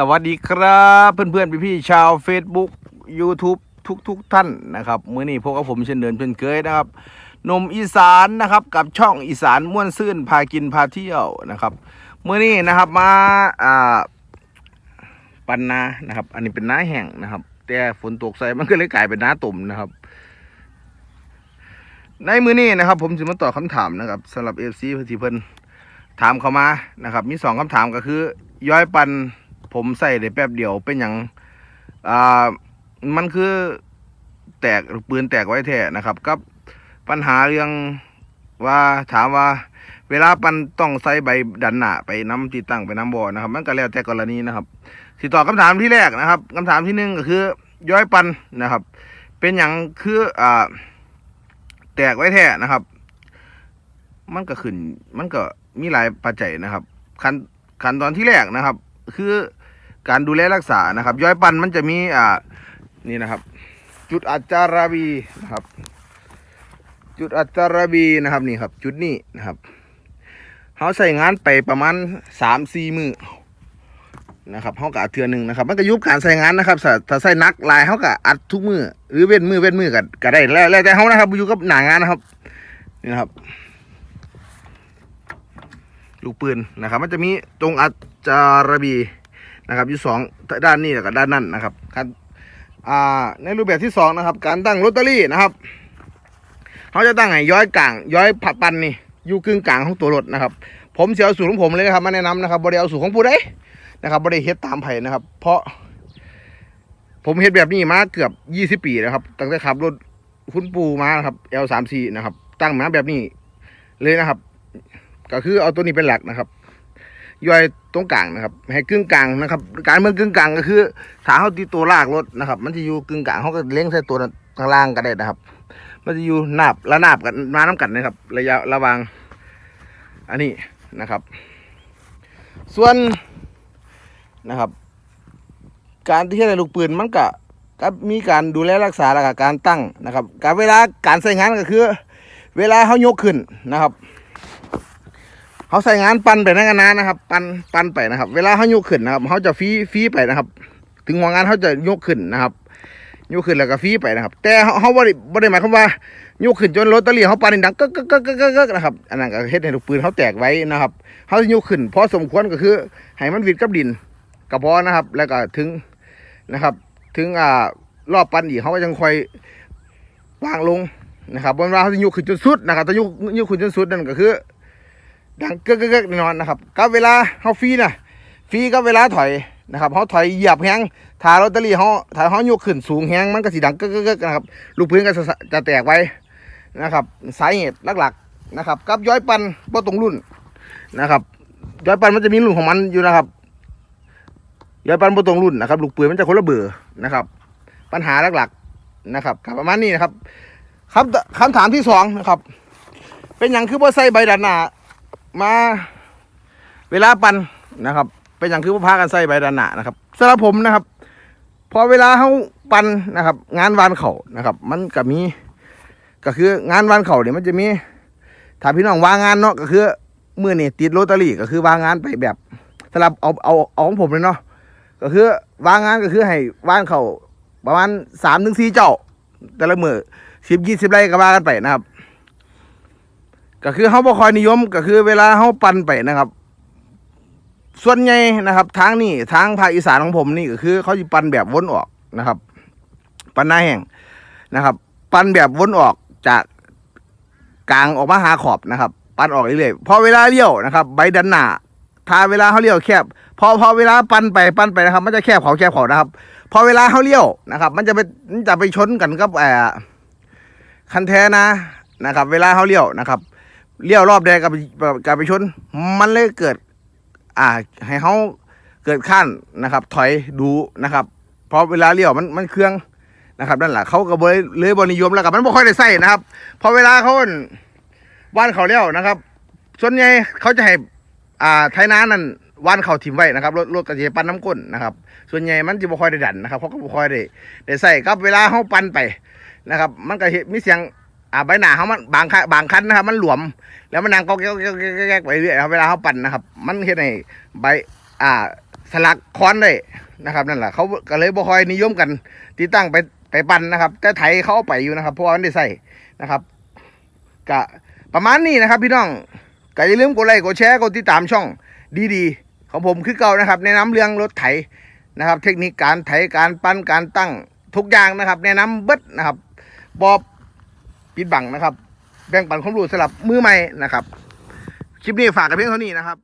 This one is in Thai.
สวัสดีครับ เพื่อนๆพี่ๆชาว Facebook YouTube ทุกทุกๆท่านนะครับมื้อนี้พวกกับผมเช่นเดิมเช่นเคยนะครับนมอีสานนะครับกับช่องอีสานม่วนซื่นพากินพาเที่ยวนะครับมื้อนี้นะครับมาอ่าปันนานะครับ อันนี้เป็นน้าแห้งนะครับ แต่ฝนตกใส่มันก็เลยกลายเป็นน้าตุ่มนะครับ ในมื้อนี้นะครับ ผมจะมาตอบคำถามนะครับสำหรับเอฟซีที่เพิ่นถามเข้ามานะครับ มีสองคำถามก็คือ ย้อยปัน ผมใส่ได้แป๊บเดียวเป็นอย่างอ่ามันคือแตกปืนแตกไว้แท้นะครับกับปัญหาเรื่องว่าถามว่า เวลาปันต้องใส่ใบดันหนาไปน้ำติดตั้งไปน้ำบ่อนะครับ มันก็แล้วแต่กรณีนะครับสิตอบคำถามที่แรกนะครับคำถามที่หนึ่งก็คือ ย้อยปันนะครับ เป็นอย่างคืออ่าแตกไว้แท้นะครับ มันก็ขึ้น มันก็มีหลายปัจจัยนะครับขั้นขั้นตอนที่แรกนะครับ คือ การดูแลรักษานะครับ ย้อยปันมันจะมีอ่านี่นะครับ จุดอัจจาระบีนะครับ จุดอัจจาระบีนะครับนี่ครับ จุดนี้นะครับเขาใส่งานไปประมาณสามสี่มือนะครับเขากะเทือหนึ่งนะครับ มันก็ยุบการใส่งานนะครับถ้าใส่นักลายเขากะอัดทุกมือหรือเว้นมือเว้นมือก็ก็ได้แล้วแล้วแต่เขานะครับอยู่กับหนางานนะครับนี่นะครับ ลูกปืนนะครับ มันจะมีตรงอัจจาระบี นะครับอยู่สองด้านนี้แล้วก็ด้านนั้นนะครับการอ่าในรูปแบบที่สองนะครับ การตั้งลอตเตอรี่นะครับเขาจะตั้งให้ย้อยกลาง ย้อยผัดปันนี่อยู่กึ่งกลางของตัวรถนะครับ ผมเสียสูตรของผมเลยนะครับมาแนะนำนะครับบริเอาสูตรของผู้ใดนะครับบริเฮ็ดตามไผ่นะครับ เพราะ ผมเฮ็ดแบบนี้มาเกือบยี่สิบปีแล้วครับตั้งแต่ขับรถคุณปูมานะครับ L สามสี่นะครับ ตั้งมาแบบนี้เลยนะครับ ก็คือเอาตัวนี้เป็นหลักนะครับ ย่อยตรงกลางนะครับ ให้กึ่งกลางนะครับ การเมืองกึ่งกลางก็คือถ้าเขาตีตัวลากรถนะครับ มันจะอยู่กึ่งกลางเขาก็เล้งใส่ตัวข้างล่างก็ได้นะครับ มันจะอยู่นาบและนาบกันมาน้ากันนะครับ ระยะระวาง อันนี้นะครับ ส่วนนะครับ การที่ใช้ลูกปืนมันก็ก็มีการดูแลรักษาแล้วก็การตั้งนะครับ การเวลาการใช้งานก็คือ เวลาเขายกขึ้นนะครับ เขาใส่งานปั้นไปนั่นกันนะครับ ปั้นปั้นไปนะครับ เวลาเขายกขึ้นนะครับเขาจะฟีฟีไปนะครับ ถึงหัวงานเขาจะยกขึ้นนะครับยกขึ้นแล้วก็ฟีไปนะครับ แต่เขาเขาบ่ได้บ่ได้หมายความว่ายกขึ้นจนรถตะลี่เขาปั้นนี่ดังกึกกึกกึกกึกกึกกึกนะครับอันนั้นก็เฮ็ดให้ลูกปืนเขาแตกไว้นะครับเขายกขึ้นพอสมควรก็คือให้มันวิดกับดินก็พอนะครับ แล้วก็ถึงนะครับ ถึงอ่ารอบปั้นอีกเขาก็ยังคอยวางลงนะครับบนว่าเขาจะยกขึ้นจนสุดนะครับถ้ายกยกขึ้นจนสุดนั่นก็คือ ดังเก๊กเก๊กแน่นอนนะครับกับเวลาเขาฟรีนะฟรีกับเวลาถอยนะครับเขาถอยเหยียบแฮงถ้าลอตเตอรี่เขาถ้าเขายกขึ้นสูงแฮงมันก็สีดังเก๊กเก๊กนะครับลูกพื้นก็จะแตกไว้นะครับ สาเหตุหลักๆนะครับกับย้อยปันบ่ตรงรุ่นนะครับ ย้อยปันมันจะมีรุ่นของมันอยู่นะครับ ย้อยปันบ่ตรงรุ่นนะครับ ลูกปืนมันจะคนละเบอร์นะครับ ปัญหาหลักๆนะครับกับประมาณนี้นะครับคำคำถามที่สองนะครับ เป็นอย่างคือบ่ใส่ใบดันหนา มา เวลาปั่นนะครับ เป็นอย่างคือว่าพากันใส่ใบดานหนานะครับสำหรับผมนะครับ พอเวลาเขาปั่นนะครับ งานวานเขานะครับ มันก็มี ก็คืองานวานเขาเนี่ยมันจะมีถ้าพี่น้องวางงานเนาะก็คือมือนี่ติดโรตารี่ก็คือวางงานไปแบบสำหรับเอาเอาเอาของผมเลยเนาะก็คือวางงานก็คือให้วานเขาประมาณสามถึงสี่เจ้า แต่ละมือสิบยี่สิบไร่ก็ว่ากันไปนะครับ ก็คือเขาบ่คอยนิยมก็คือเวลาเขาปั่นไปนะครับ ส่วนใหญ่นะครับทางนี้ทางภาคอีสานของผมนี่ก็คือเขาจะปั่นแบบวนออกนะครับ ปั่นหน้าแห้งนะครับ ปั่นแบบวนออกจากกลางออกมาหาขอบนะครับ ปั่นออกเรื่อยๆพอเวลาเลี้ยวนะครับ ใบดันหน้าถ้าเวลาเขาเลี้ยวแคบ พอพอเวลาปั่นไปปั่นไปนะครับ มันจะแคบเขาแคบเขานะครับ พอเวลาเขาเลี้ยวนะครับ มันจะไปมันจะไปชนกันกับเอ่อคันแท้นะนะครับ เวลาเขาเลี้ยวนะครับ เลี้ยวรอบแดงกับกับไปชน มันเลยเกิด อ่า ให้เขาเกิดขั้นนะครับ ถอยดูนะครับเพราะเวลาเลี้ยวมันมันเครื่องนะครับนั่นแหละเขาก็เลยเลยบนิยมแล้วกับมันไม่ค่อยได้ใส่นะครับพอเวลาเขาว่านเขาเลี้ยวนะครับ ส่วนใหญ่เขาจะให้อ่าไทยน้านั่นว่านเขาถิ่มไว้นะครับรถรถกระเจี๊ยปั้นน้ำก้นนะครับ ส่วนใหญ่มันจะบ่ค่อยได้ดันนะครับเขาก็บ่ค่อยได้ได้ใส่กับเวลาเขาปั่นไปนะครับ มันก็เห็นมีเสียง อ่าใบหน้าเขามันบางคันบางคันนะครับ มันหลวม แล้วมันดังก็แก๊กแก๊กแก๊กไปเรื่อยครับเวลาเขาปั่นนะครับ มันเห็นในใบ อ่า สลักค้อนได้นะครับนั่นแหละเขาก็เลยบ่คอยนิยมกันติดตั้งไปไปปั่นนะครับ แต่ไถเขาเอาไปอยู่นะครับ เพราะว่ามันได้ใส่นะครับกะประมาณนี้นะครับ พี่น้องก็อย่าลืมกดไลค์กดแชร์กดติดตามช่องดีๆ ของผมคือเก่านะครับ แนะนำเรื่องรถไถนะครับ เทคนิคการไถการปั้นการตั้งทุกอย่างนะครับ แนะนำเบิดนะครับบอบ ปิดบังนะครับ แบ่งปันความรู้สำหรับมือใหม่นะครับ คลิปนี้ฝากกับเพียงเท่านี้นะครับ